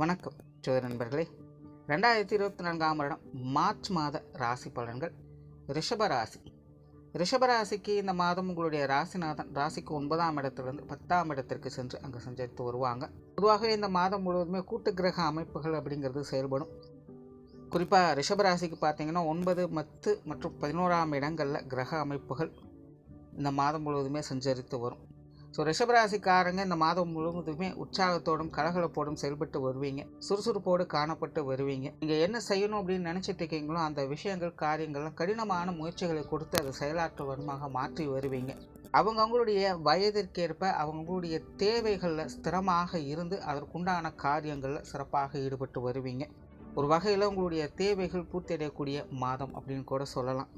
வணக்கம் ஜோதி நண்பர்களே. ரெண்டாயிரத்தி இருபத்தி நான்காம் வருடம் மார்ச் மாத ராசி பலன்கள். ரிஷபராசி ரிஷபராசிக்கு இந்த மாதம் உங்களுடைய ராசிநாதன் ராசிக்கு ஒன்பதாம் இடத்திலிருந்து பத்தாம் இடத்திற்கு சென்று அங்கே சஞ்சரித்து வருவாங்க. பொதுவாகவே இந்த மாதம் முழுவதுமே கூட்டு கிரக அமைப்புகள் அப்படிங்கிறது செயல்படும். குறிப்பாக ரிஷபராசிக்கு பார்த்தீங்கன்னா ஒன்பது பத்து மற்றும் பதினோராம் இடங்களில் கிரக அமைப்புகள் இந்த மாதம் முழுவதுமே சஞ்சரித்து வரும். ஸோ ரிஷபராசிக்காரங்க இந்த மாதம் முழுவதுமே உற்சாகத்தோடும் கலகலப்போடும் செயல்பட்டு வருவீங்க. சுறுசுறுப்போடு காணப்பட்டு வருவீங்க. நீங்கள் என்ன செய்யணும் அப்படின்னு நினச்சிட்டு இருக்கீங்களோ அந்த விஷயங்கள் காரியங்கள்லாம் கடினமான முயற்சிகளை கொடுத்து அதை செயலாற்றுவதமாக மாற்றி வருவீங்க. அவங்கவுங்களுடைய வயதிற்கேற்ப அவங்களுடைய தேவைகளில் ஸ்திரமாக இருந்து அதற்குண்டான காரியங்களில் சிறப்பாக ஈடுபட்டு வருவீங்க. ஒரு வகையில் உங்களுடைய தேவைகள் பூர்த்தியடையக்கூடிய மாதம் அப்படின்னு கூட சொல்லலாம்.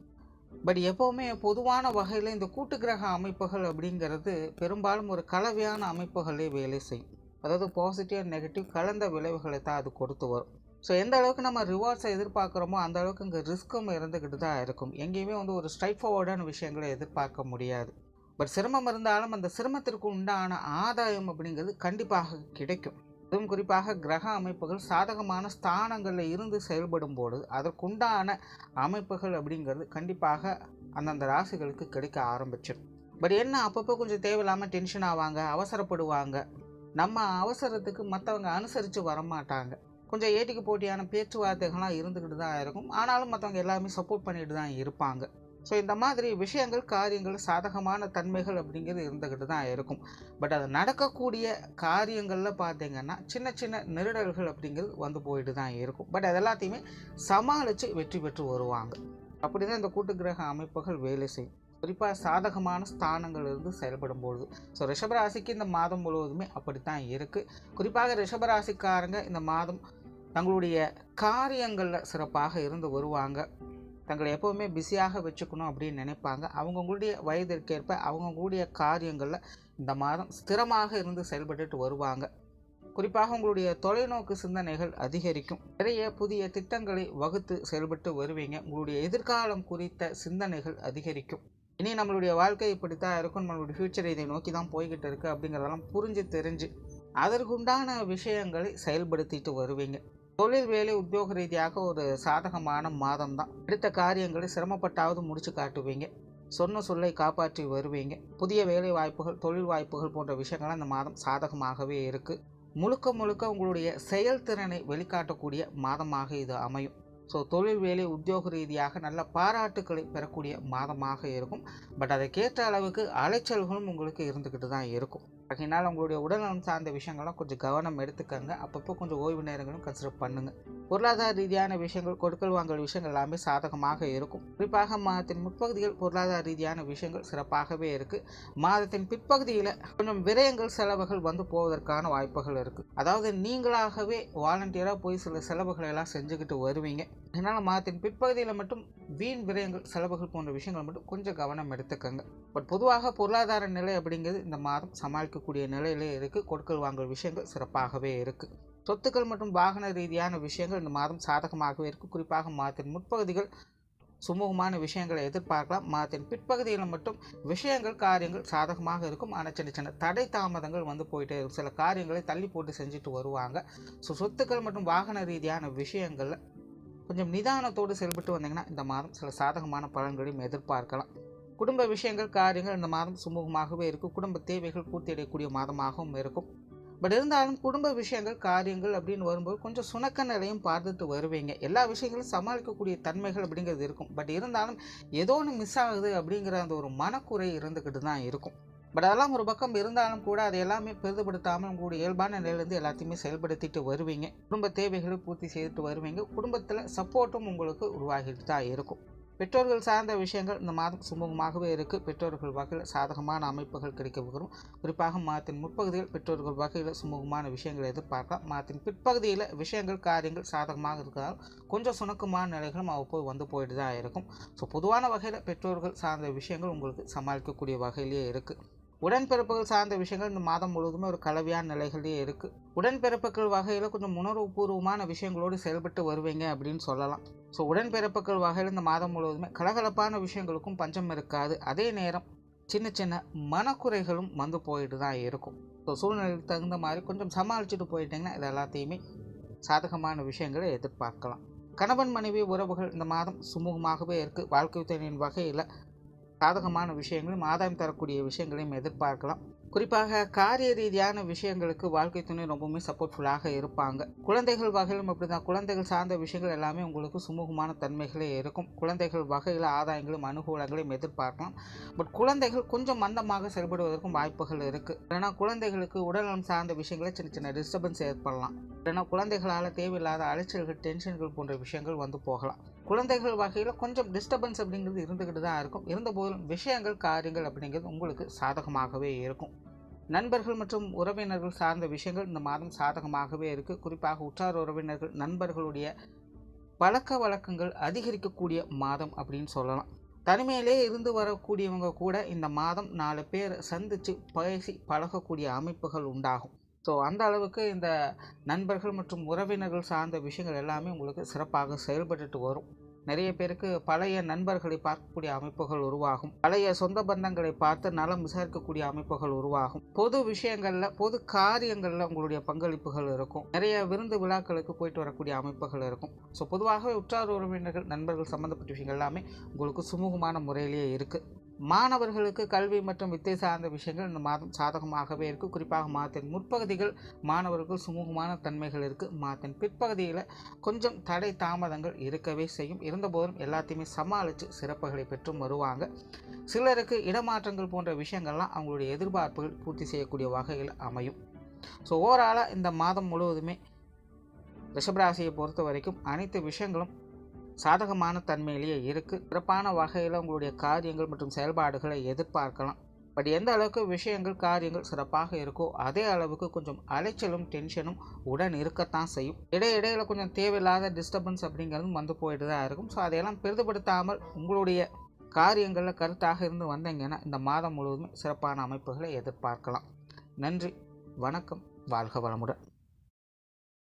பட் எப்போவுமே பொதுவான வகையில் இந்த கூட்டு கிரக அமைப்புகள் அப்படிங்கிறது பெரும்பாலும் ஒரு கலவையான அமைப்புகளே வேலை செய்யும். அதாவது பாசிட்டிவ் அண்ட் நெகட்டிவ் கலந்த விளைவுகளை தான் அது கொடுத்து வரும். ஸோ எந்த அளவுக்கு நம்ம ரிவார்ட்ஸை எதிர்பார்க்குறோமோ அந்த அளவுக்கு இங்கே ரிஸ்க்கும் இருந்துக்கிட்டு தான் இருக்கும். எங்கேயுமே வந்து ஒரு ஸ்ட்ரைட் ஃபார்வர்டான விஷயங்களை எதிர்பார்க்க முடியாது. பட் சிரமம் இருந்தாலும் அந்த சிரமத்திற்கு உண்டான ஆதாயம் அப்படிங்கிறது கண்டிப்பாக கிடைக்கும். அதுவும் குறிப்பாக கிரக அமைப்புகள் சாதகமான ஸ்தானங்களில் இருந்து செயல்படும் போது அதற்குண்டான அமைப்புகள் அப்படிங்கிறது கண்டிப்பாக அந்தந்த ராசிகளுக்கு கிடைக்க ஆரம்பிச்சிடும் பட் என்ன அப்பப்போ கொஞ்சம் தேவையில்லாமல் டென்ஷன் ஆவாங்க அவசரப்படுவாங்க. நம்ம அவசரத்துக்கு மற்றவங்க அனுசரித்து வரமாட்டாங்க. கொஞ்சம் ஏட்டிக்கு போட்டியான பேச்சுவார்த்தைகள்லாம் இருந்துக்கிட்டு தான் இருக்கும். ஆனாலும் மற்றவங்க எல்லாருமே சப்போர்ட் பண்ணிட்டு தான் இருப்பாங்க. ஸோ இந்த மாதிரி விஷயங்கள் காரியங்கள் சாதகமான தன்மைகள் அப்படிங்கிறது இருந்துக்கிட்டு தான் இருக்கும். பட் அது நடக்கக்கூடிய காரியங்களில் பார்த்தீங்கன்னா சின்ன சின்ன நெருடல்கள் அப்படிங்கிறது வந்து போயிட்டு தான் இருக்கும். பட் அது எல்லாத்தையுமே சமாளித்து வெற்றி பெற்று வருவாங்க. அப்படி தான் இந்த கூட்டு கிரக அமைப்புகள் வேலை செய்யும். குறிப்பாக சாதகமான ஸ்தானங்கள் இருந்து செயல்படும் பொழுது. ஸோ ரிஷபராசிக்கு இந்த மாதம் முழுவதுமே அப்படித்தான் இருக்குது குறிப்பாக ரிஷபராசிக்காரங்க இந்த மாதம் தங்களுடைய காரியங்களில் சிறப்பாக இருந்து வருவாங்க. தங்களை எப்போவுமே பிஸியாக வச்சுக்கணும் அப்படின்னு நினைப்பாங்க. அவங்கவுங்களுடைய வயதிற்கேற்ப அவங்கவுங்களுடைய காரியங்களில் இந்த மாதம் ஸ்திரமாக இருந்து செயல்பட்டுட்டு வருவாங்க. குறிப்பாக உங்களுடைய தொலைநோக்கு சிந்தனைகள் அதிகரிக்கும். நிறைய புதிய திட்டங்களை வகுத்து செயல்பட்டு வருவீங்க. உங்களுடைய எதிர்காலம் குறித்த சிந்தனைகள் அதிகரிக்கும். இனி நம்மளுடைய வாழ்க்கை இப்படித்தான் இருக்கும். நம்மளுடைய ஃப்யூச்சர் இதை நோக்கி தான் போய்கிட்டு இருக்கு அப்படிங்கிறதெல்லாம் புரிஞ்சு தெரிஞ்சு அதற்குண்டான விஷயங்களை செயல்படுத்திட்டு வருவீங்க. தொழில் வேலை உத்தியோக ரீதியாக ஒரு சாதகமான மாதம் தான் எடுத்த காரியங்களை சிரமப்பட்டாவது முடிச்சு காட்டுவீங்க. சொன்ன சொல்லை காப்பாற்றி வருவீங்க. புதிய வேலை வாய்ப்புகள் தொழில் வாய்ப்புகள் போன்ற விஷயங்கள் அந்த மாதம் சாதகமாகவே இருக்குது முழுக்க முழுக்க உங்களுடைய செயல்திறனை வெளிக்காட்டக்கூடிய மாதமாக இது அமையும். ஸோ தொழில் வேலை உத்தியோக ரீதியாக நல்ல பாராட்டுக்களை பெறக்கூடிய மாதமாக இருக்கும். பட் அதற்கேற்ற அளவுக்கு அலைச்சல்களும் உங்களுக்கு இருந்துக்கிட்டு தான் இருக்கும். அதனால் உங்களுடைய உடல்நலம் சார்ந்த விஷயங்கள்லாம் கொஞ்சம் கவனம் எடுத்துக்கங்க. அப்பப்போ கொஞ்சம் ஓய்வு நேரங்களும் கன்சிடர் பண்ணுங்கள் பொருளாதார ரீதியான விஷயங்கள் கொடுக்கல் வாங்கல் விஷயங்கள் எல்லாமே சாதகமாக இருக்கும். குறிப்பாக மாதத்தின் முற்பகுதியில் பொருளாதார ரீதியான விஷயங்கள் சிறப்பாகவே இருக்குது மாதத்தின் பிற்பகுதியில் கொஞ்சம் விரயங்கள் செலவுகள் வந்து போவதற்கான வாய்ப்புகள் இருக்குது அதாவது நீங்களாகவே வாலண்டியராக போய் சில செலவுகளை எல்லாம் செஞ்சுக்கிட்டு வருவீங்க. அதனால் மாதத்தின் பிற்பகுதியில் மட்டும் வீண் விரயங்கள் செலவுகள் போன்ற விஷயங்கள் மட்டும் கொஞ்சம் கவனம் எடுத்துக்கங்க. பட் பொதுவாக பொருளாதார நிலை அப்படிங்கிறது இந்த மாதம் சமாளிக்கக்கூடிய நிலையிலே இருக்குது கொடுக்கல் வாங்கல் விஷயங்கள் சிறப்பாகவே இருக்குது சொத்துக்கள் மற்றும் வாகன ரீதியான விஷயங்கள் இந்த மாதம் சாதகமாகவே இருக்குது குறிப்பாக மாதத்தின் முற்பகுதிகள் சுமூகமான விஷயங்களை எதிர்பார்க்கலாம். மாதத்தின் பிற்பகுதியில் மட்டும் விஷயங்கள் காரியங்கள் சாதகமாக இருக்கும். ஆனால் சின்ன சின்ன தடை தாமதங்கள் வந்து போயிட்டே இருக்கும். சில காரியங்களை தள்ளி போட்டு செஞ்சுட்டு வருவாங்க. ஸோ சொத்துக்கள் மற்றும் வாகன ரீதியான விஷயங்களில் கொஞ்சம் நிதானத்தோடு செயல்பட்டு வந்தீங்கன்னா இந்த மாதம் சில சாதகமான பலன்களையும் எதிர்பார்க்கலாம். குடும்ப விஷயங்கள் காரியங்கள் இந்த மாதம் சுமூகமாகவே இருக்கும். குடும்ப தேவைகள் பூர்த்தியடையக்கூடிய மாதமாகவும் இருக்கும். பட் இருந்தாலும் குடும்ப விஷயங்கள் காரியங்கள் அப்படின்னு வரும்போது கொஞ்சம் சுணக்க நிலையும் பார்த்துட்டு வருவீங்க. எல்லா விஷயங்களும் சமாளிக்கக்கூடிய தன்மைகள் அப்படிங்கிறது இருக்கும். பட் இருந்தாலும் ஏதோ ஒன்று மிஸ் ஆகுது அப்படிங்கிற அந்த ஒரு மனக்குறை இருந்துக்கிட்டு தான் இருக்கும். பட் அதெல்லாம் ஒரு பக்கம் இருந்தாலும் கூட அதை எல்லாமே பெரிதுபடுத்தாமல் உங்களுடைய இயல்பான நிலையிலேருந்து எல்லாத்தையுமே செயல்படுத்திட்டு வருவீங்க. குடும்ப தேவைகளை பூர்த்தி செய்துட்டு வருவீங்க. குடும்பத்தில் சப்போர்ட்டும் உங்களுக்கு உருவாகிட்டு தான் இருக்கும். பெற்றோர்கள் சார்ந்த விஷயங்கள் இந்த மாதம் சுமூகமாகவே இருக்குது பெற்றோர்கள் வகையில் சாதகமான அமைப்புகள் கிடைக்க வரும் குறிப்பாக மாதத்தின் முற்பகுதியில் பெற்றோர்கள் வகையில் சுமூகமான விஷயங்களை எதிர்பார்க்கலாம். மாதத்தின் பிற்பகுதியில் விஷயங்கள் காரியங்கள் சாதகமாக இருக்கிறதால் கொஞ்சம் சுணக்கமான நிலைகளும் அவ்வப்போது வந்து போயிட்டு தான் இருக்கும். ஸோ பொதுவான வகையில் பெற்றோர்கள் சார்ந்த விஷயங்கள் உங்களுக்கு சமாளிக்கக்கூடிய வகையிலேயே இருக்குது உடன்பிறப்புகள் சார்ந்த விஷயங்கள் இந்த மாதம் முழுவதுமே ஒரு கலவையான நிலைகளே இருக்குது உடன்பிறப்புகள் வகையில் கொஞ்சம் உணர்வுபூர்வமான விஷயங்களோடு செயல்பட்டு வருவீங்க அப்படின்னு சொல்லலாம். ஸோ உடன்பிறப்புகள் வகையில் இந்த மாதம் முழுவதுமே கலகலப்பான விஷயங்களுக்கும் பஞ்சம் இருக்காது. அதே நேரம் சின்ன சின்ன மனக்குறைகளும் வந்து போயிட்டு தான் இருக்கும். ஸோ சூழ்நிலைக்கு தகுந்த மாதிரி கொஞ்சம் சமாளிச்சுட்டு போயிட்டீங்கன்னா இது எல்லாத்தையுமே சாதகமான விஷயங்களை எதிர்பார்க்கலாம். கணவன் மனைவி உறவுகள் இந்த மாதம் சுமூகமாகவே இருக்குது வாழ்க்கை துணையின் வகையில் சாதகமான விஷயங்களையும் ஆதாயம் தரக்கூடிய விஷயங்களையும் எதிர்பார்க்கலாம். குறிப்பாக காரிய ரீதியான விஷயங்களுக்கு வாழ்க்கை துணை ரொம்பவுமே சப்போர்ட்ஃபுல்லாக இருப்பாங்க. குழந்தைகள் வகையிலும் அப்படி தான் குழந்தைகள் சார்ந்த விஷயங்கள் எல்லாமே உங்களுக்கு சுமூகமான தன்மைகளே இருக்கும். குழந்தைகள் வகையில் ஆதாயங்களும் அனுகூலங்களையும் எதிர்பார்க்கலாம். பட் குழந்தைகள் கொஞ்சம் மந்தமாக செயல்படுவதற்கும் வாய்ப்புகள் இருக்குது ஏன்னா குழந்தைகளுக்கு உடல்நலம் சார்ந்த விஷயங்களை சின்ன சின்ன டிஸ்டர்பன்ஸ் ஏற்படலாம். ஏன்னா குழந்தைகளால் தேவையில்லாத அலைச்சல்கள் டென்ஷன்கள் போன்ற விஷயங்கள் வந்து போகலாம். குழந்தைகள் வகையில் கொஞ்சம் டிஸ்டர்பன்ஸ் அப்படிங்கிறது இருந்துக்கிட்டு தான் இருக்கும். இருந்தபோதும் விஷயங்கள் காரியங்கள் அப்படிங்கிறது உங்களுக்கு சாதகமாகவே இருக்கும். நண்பர்கள் மற்றும் உறவினர்கள் சார்ந்த விஷயங்கள் இந்த மாதம் சாதகமாகவே இருக்குது குறிப்பாக உற்றார் உறவினர்கள் நண்பர்களுடைய பழக்க வழக்கங்கள் அதிகரிக்கக்கூடிய மாதம் அப்படின்னு சொல்லலாம். தனிமையிலே இருந்து வரக்கூடியவங்க கூட இந்த மாதம் நாலு பேர் சந்தித்து பேசி பழகக்கூடிய அமைப்புகள் உண்டாகும். ஸோ அந்த அளவுக்கு இந்த நண்பர்கள் மற்றும் உறவினர்கள் சார்ந்த விஷயங்கள் எல்லாமே உங்களுக்கு சிறப்பாக செயல்பட்டுட்டு வரும். நிறைய பேருக்கு பழைய நண்பர்களை பார்க்கக்கூடிய அமைப்புகள் உருவாகும். பழைய சொந்த பந்தங்களை பார்த்து நலம் விசாரிக்கக்கூடிய அமைப்புகள் உருவாகும். பொது விஷயங்களில் பொது காரியங்களில் உங்களுடைய பங்களிப்புகள் இருக்கும். நிறைய விருந்து விழாக்களுக்கு போயிட்டு வரக்கூடிய அமைப்புகள் இருக்கும். ஸோ பொதுவாகவே உற்றார் உறவினர்கள் நண்பர்கள் சம்மந்தப்பட்ட விஷயங்கள் எல்லாமே உங்களுக்கு சுமூகமான முறையிலேயே இருக்குது மாணவர்களுக்கு கல்வி மற்றும் வித்தை சார்ந்த விஷயங்கள் இந்த மாதம் சாதகமாகவே இருக்குது குறிப்பாக மாதத்தின் முற்பகுதிகள் மாணவர்கள் சுமூகமான தன்மைகள் இருக்குது மாதத்தின் பிற்பகுதியில் கொஞ்சம் தடை தாமதங்கள் இருக்கவே செய்யும். இருந்தபோதும் எல்லாத்தையுமே சமாளித்து சிறப்புகளை பெற்றும் வருவாங்க. சிலருக்கு இடமாற்றங்கள் போன்ற விஷயங்கள்லாம் அவங்களுடைய எதிர்பார்ப்புகள் பூர்த்தி செய்யக்கூடிய வகையில் அமையும். ஸோ ஓவராலாக இந்த மாதம் முழுவதுமே ரிஷபராசியை பொறுத்த வரைக்கும் அனைத்து விஷயங்களும் சாதகமான தன்மையிலேயே இருக்குது சிறப்பான வகையில் உங்களுடைய காரியங்கள் மற்றும் செயல்பாடுகளை எதிர்பார்க்கலாம். பட் எந்த அளவுக்கு விஷயங்கள் காரியங்கள் சிறப்பாக இருக்கோ அதே அளவுக்கு கொஞ்சம் அலைச்சலும் டென்ஷனும் உடன் இருக்கத்தான் செய்யும். இடையிடையில் கொஞ்சம் தேவையில்லாத டிஸ்டர்பன்ஸ் அப்படிங்கிறதும் வந்து போயிட்டு தான் இருக்கும். ஸோ அதையெல்லாம் பெரிதுபடுத்தாமல் உங்களுடைய காரியங்களில் கருத்தாக இருந்து வந்தீங்கன்னா இந்த மாதம் முழுவதுமே சிறப்பான அமைப்புகளை எதிர்பார்க்கலாம். நன்றி வணக்கம் வாழ்க வளமுடன்.